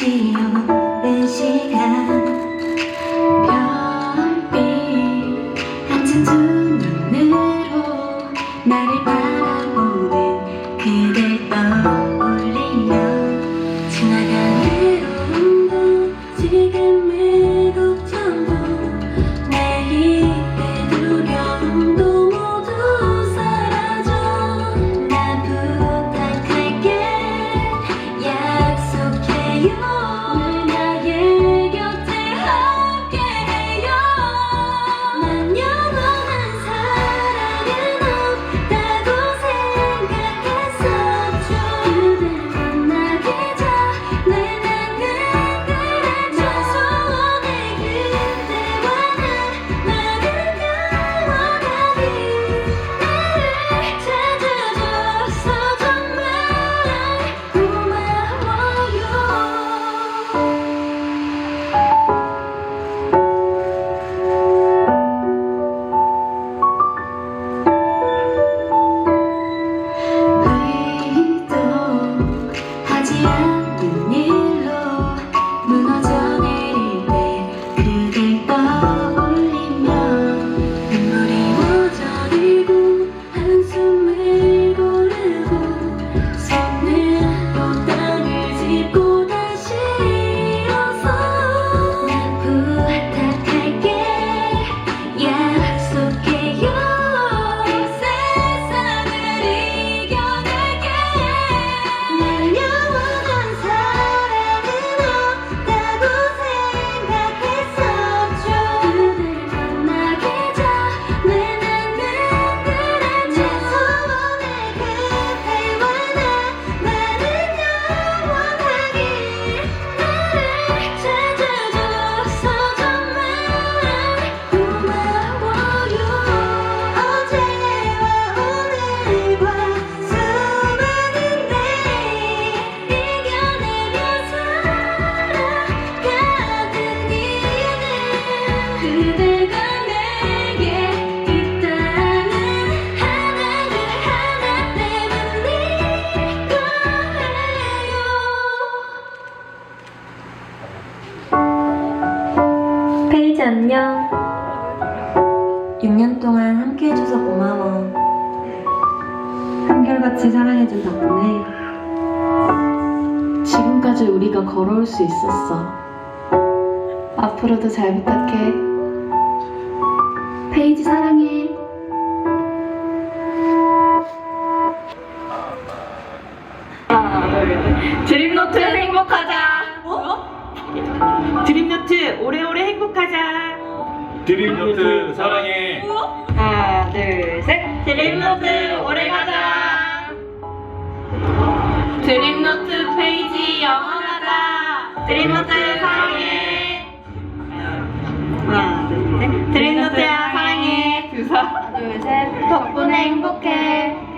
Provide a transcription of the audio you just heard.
지 오랜 시간. 별빛 한참 두 눈으로 나를 봐 안녕. 6년 동안 함께 해줘서 고마워. 한결같이 사랑해준 덕분에 지금까지 우리가 걸어올 수 있었어. 앞으로도 잘 부탁해. 페이지 사랑해. 드림노트 행복하자. 어? 드림노트 오래오래 행복하자. 드림노트 사랑해. 하나, 둘, 셋. 드림노트 오래 가자. 드림노트 페이지 영원하자. 드림노트 사랑해. 하나, 둘, 셋. 드림노트야 사랑해. 둘, 셋. 덕분에 행복해.